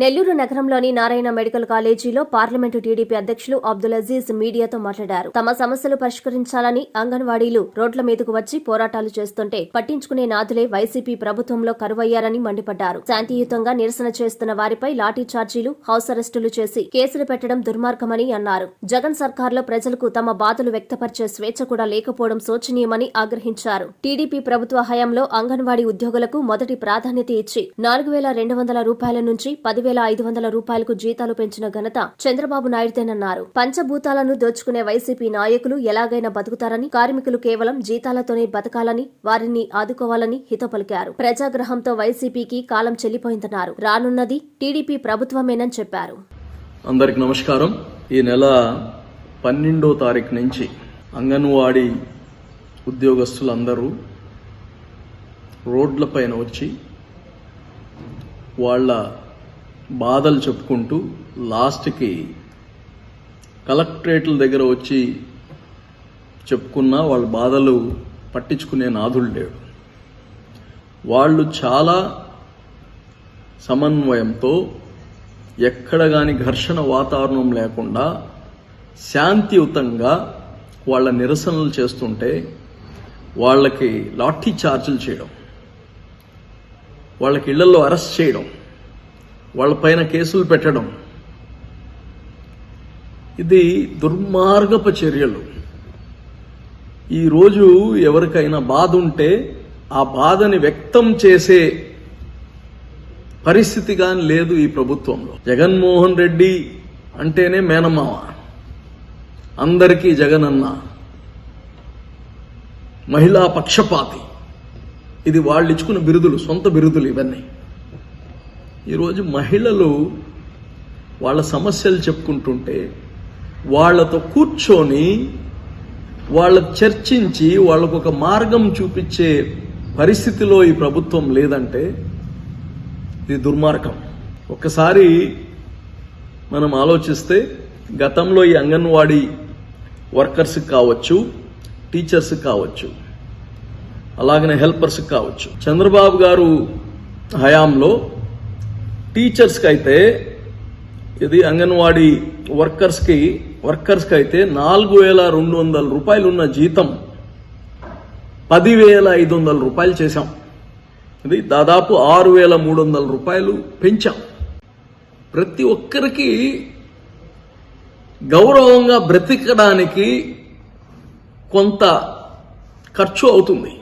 నెల్లూరు నగరంలోని నారాయణ మెడికల్ కాలేజీలో parliament TDP అధ్యక్షులు అబ్దుల్ అజీజ్ మీడియాతో మాట్లాడారు. తమ సమస్యలు పరిష్కరించాలని అంగన్వాడీలు రోడ్ల మీదకు వచ్చి పోరాటాలు చేస్తుంటే పట్టించుకునే నాదులే వైసీపీ ప్రభుత్వంలో కరువయ్యారని మండిపడ్డారు. శాంతియుతంగా నిరసన చేస్తున్న వారిపై లాఠీ ఛార్జీలు హౌస్ అరెస్టులు చేసి కేసులు పెట్టడం దుర్మార్గమని అన్నారు. జగన్ సర్కార్లో ప్రజలకు తమ బాధలు వ్యక్తపరిచే స్వేచ్ఛ కూడా లేకపోవడం శోచనీయమని ఆగ్రహించారు. టీడీపీ ప్రభుత్వ హయాంలో అంగన్వాడీ ఉద్యోగులకు మొదటి ప్రాధాన్యత ఇచ్చి నాలుగు వేల రెండు వందల రూపాయల నుంచి పదివేల ఐదు వందల రూపాయలకు జీతాలు పెంచిన ఘనత చంద్రబాబు నాయుడుదేనన్నారు. పంచభూతాలను దోచుకునే వైసీపీ నాయకులు ఎలాగైనా బతుకుతారని కార్మికులు కేవలం జీతాలతోనే బతకాలని వారిని ఆదుకోవాలని హిత పలికారు ప్రజాగ్రహంతో వైసీపీకి కాలం చెల్లిపోయిందన్నారు. రానున్నది టీడీపీ ప్రభుత్వమేనని చెప్పారు. అందరికి నమస్కారం. ఈ నెల పన్నెండో తారీఖు నుంచి అంగన్వాడీ ఉద్యోగస్తులందరూ రోడ్లపైన వచ్చి వాళ్ళ బాధలు చెప్పుకుంటూ లాస్ట్కి కలెక్టరేట్ల దగ్గర వచ్చి చెప్పుకున్న వాళ్ళ బాధలు పట్టించుకునే నాథుడు లేడు. వాళ్ళు చాలా సమన్వయంతో ఎక్కడ కానీ ఘర్షణ వాతావరణం లేకుండా శాంతియుతంగా వాళ్ళ నిరసనలు చేస్తుంటే వాళ్ళకి లాఠీ చార్జీలు చేయడం వాళ్ళకి ఇళ్ళలో అరెస్ట్ చేయడం వాళ్ళపైన కేసులు పెట్టడం. ఇది దుర్మార్గపు చర్యలు. ఈరోజు ఎవరికైనా బాధ ఉంటే ఆ బాధని వ్యక్తం చేసే పరిస్థితి కానీ లేదు ఈ ప్రభుత్వంలో. జగన్మోహన్ రెడ్డి అంటేనే మేనమావ అందరికీ జగనన్న. మహిళా పక్షపాతి. ఇది వాళ్ళు ఇచ్చుకున్న బిరుదులు సొంత బిరుదులు ఇవన్నీ. ఈరోజు మహిళలు వాళ్ళ సమస్యలు చెప్పుకుంటుంటే వాళ్ళతో కూర్చొని వాళ్ళ చర్చించి వాళ్ళకు ఒక మార్గం చూపించే పరిస్థితిలో ఈ ప్రభుత్వం లేదంటే ఇది దుర్మార్గం. ఒక్కసారి మనం ఆలోచిస్తే గతంలో ఈ అంగన్వాడీ వర్కర్స్ కావచ్చు టీచర్స్ కావచ్చు అలాగనే హెల్పర్స్ కావచ్చు. చంద్రబాబు గారు హయాంలో టీచర్స్కి అయితే ఇది అంగన్వాడీ వర్కర్స్కి వర్కర్స్కి అయితే నాలుగు వేల రెండు వందల రూపాయలు ఉన్న జీతం. పదివేల ఐదు వందల రూపాయలు చేశాం. ఇది దాదాపు ఆరు వేల మూడు వందల రూపాయలు పెంచాం. ప్రతి ఒక్కరికి గౌరవంగా బ్రతికడానికి కొంత ఖర్చు అవుతుంది.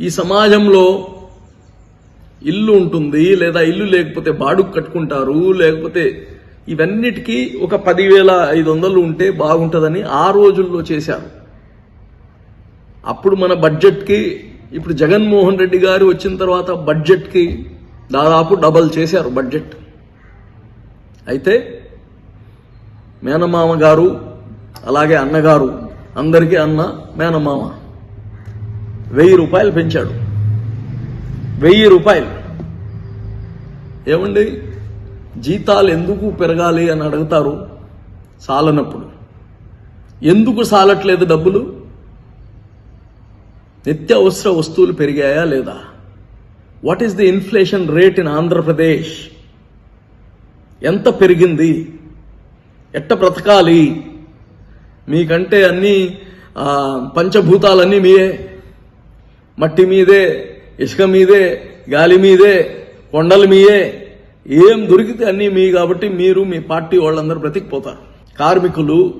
ఈ సమాజంలో ఇల్లు ఉంటుంది లేదా ఇల్లు లేకపోతే బాడుకు కట్టుకుంటారు లేకపోతే ఇవన్నిటికీ ఒక పదివేల ఐదు వందలు ఉంటే బాగుంటుందని ఆ రోజుల్లో చేశారు. అప్పుడు మన బడ్జెట్కి ఇప్పుడు జగన్మోహన్ రెడ్డి గారు వచ్చిన తర్వాత బడ్జెట్కి దాదాపు డబల్ చేశారు బడ్జెట్. అయితే మేనమామ గారు అలాగే అన్నగారు అందరికీ అన్న మేనమామ వెయ్యి రూపాయలు పెంచాడు. వెయ్యి రూపాయలు. ఏమండి? జీతాలు ఎందుకు పెరగాలి అని అడుగుతారు సాలనప్పుడు. ఎందుకు సాలట్లేదు డబ్బులు? నిత్యావసర వస్తువులు పెరిగాయా లేదా? What is the inflation rate in Andhra Pradesh ఎంత పెరిగింది? ఎట్ట బ్రతకాలి? మీకంటే అన్నీ పంచభూతాలన్నీ మీయే. మట్టి మీదే. ఇసుక మీదే గాలి మీదే కొండల మీయే ఏం దొరికితే అన్నీ మీ కాబట్టి మీరు మీ పార్టీ వాళ్ళందరూ బ్రతికిపోతారు. కార్మికులు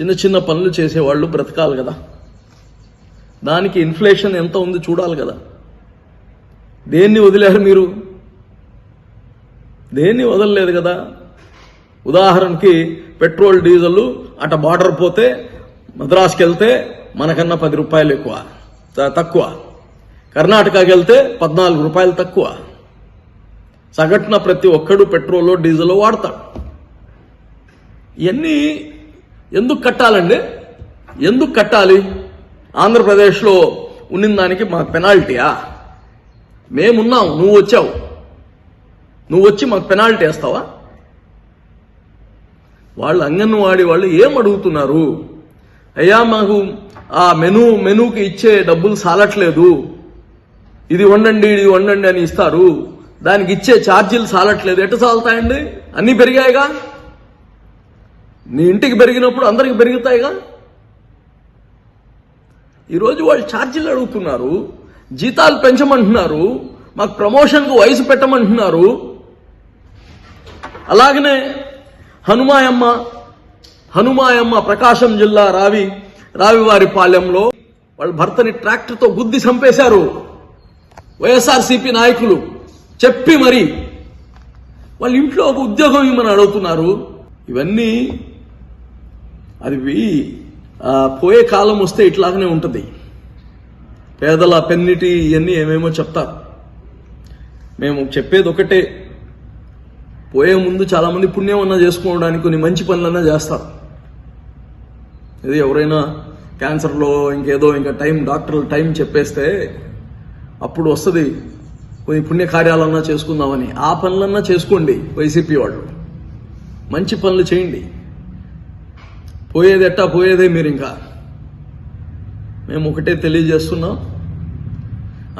చిన్న చిన్న పనులు చేసేవాళ్ళు బ్రతకాలి కదా. దానికి ఇన్ఫ్లేషన్ ఎంత ఉంది చూడాలి కదా. దేన్ని వదిలేరు మీరు? దేన్ని వదలలేదు కదా. ఉదాహరణకి పెట్రోల్ డీజిల్ అట బార్డర్ పోతే మద్రాసుకి వెళ్తే మనకన్నా పది రూపాయలు ఎక్కువ త- తక్కువ. కర్ణాటకకి వెళ్తే పద్నాలుగు రూపాయలు తక్కువ. సగటున ప్రతి ఒక్కడు పెట్రోల్ డీజిల్ వాడతాడు. ఇవన్నీ ఎందుకు కట్టాలండి? ఎందుకు కట్టాలి? ఆంధ్రప్రదేశ్లో ఉన్న దానికి మాకు పెనాల్టీయా? మేమున్నాం నువ్వు వచ్చావు. నువ్వు వచ్చి మాకు పెనాల్టీ వేస్తావా? వాళ్ళు అంగన్వాడీ వాళ్ళు ఏం అడుగుతున్నారు? అయ్యా మాకు ఆ మెను మెనూకి ఇచ్చే డబ్బులు సాలట్లేదు. ఇది వండండి ఇది వండండి అని ఇస్తారు. దానికి ఇచ్చే ఛార్జీలు చాలట్లేదు ఎటు చాలుతాయండి అన్నీ పెరిగాయిగా? నీ ఇంటికి పెరిగినప్పుడు అందరికి పెరుగుతాయిగా? ఈరోజు వాళ్ళు ఛార్జీలు అడుగుతున్నారు. జీతాలు పెంచమంటున్నారు. మాకు ప్రమోషన్కు వయసు పెట్టమంటున్నారు. అలాగనే హనుమాయమ్మ హనుమాయమ్మ ప్రకాశం జిల్లా రావి రావివారి పాలెంలో వాళ్ళ భర్తని ట్రాక్టర్తో గుద్ది చంపేశారు. వైఎస్ఆర్సీపీ నాయకులు చెప్పి మరి వాళ్ళ ఇంట్లో ఒక ఉద్యోగం ఇమ్మని అడుగుతున్నారు. ఇవన్నీ అది వి- పోయే కాలం వస్తే ఇట్లాగనే ఉంటుంది. పేదల పెన్నిటి ఇవన్నీ ఏమేమో చెప్తారు. మేము చెప్పేది ఒకటే. పోయే ముందు చాలా మంది పుణ్యం అన్నా చేసుకోవడానికి కొన్ని మంచి పనులన్నా చేస్తారు. ఇది ఎవరైనా క్యాన్సర్లో ఇంకేదో ఇంకా టైం డాక్టర్లు టైం చెప్పేస్తే అప్పుడు వస్తుంది కొన్ని పుణ్యకార్యాలన్నా చేసుకుందామని. ఆ పనులన్నా చేసుకోండి వైసీపీ వాళ్ళు. మంచి పనులు చేయండి. పోయేది ఎట్టా పోయేదే మీరు ఇంకా మేము ఒకటే తెలియజేస్తున్నాం.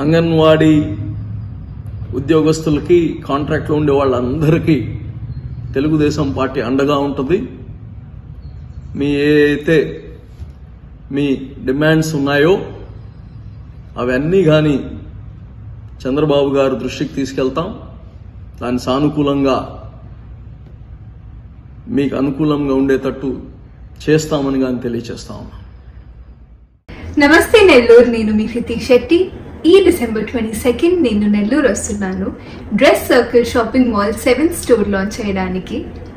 అంగన్వాడీ ఉద్యోగస్తులకి కాంట్రాక్ట్లో ఉండే వాళ్ళందరికీ తెలుగుదేశం పార్టీ అండగా ఉంటుంది. మీ ఏ మీ డిమాండ్స్ ఉన్నాయో అవన్నీ కానీ చంద్రబాబు గారు దృష్టికి తీసుకెళ్తాం. దాన్ని సానుకూలంగా మీకు అనుకూలంగా ఉండేటట్టు చేస్తామని కానీ తెలియచేస్తాం. నమస్తే నెల్లూరు నేను మీ హితి శెట్టి. ఈ డిసెంబర్ ట్వంటీ సెకండ్ నేను నెల్లూరు వస్తున్నాను. Dress circle shopping mall seventh store launch చేయడానికి.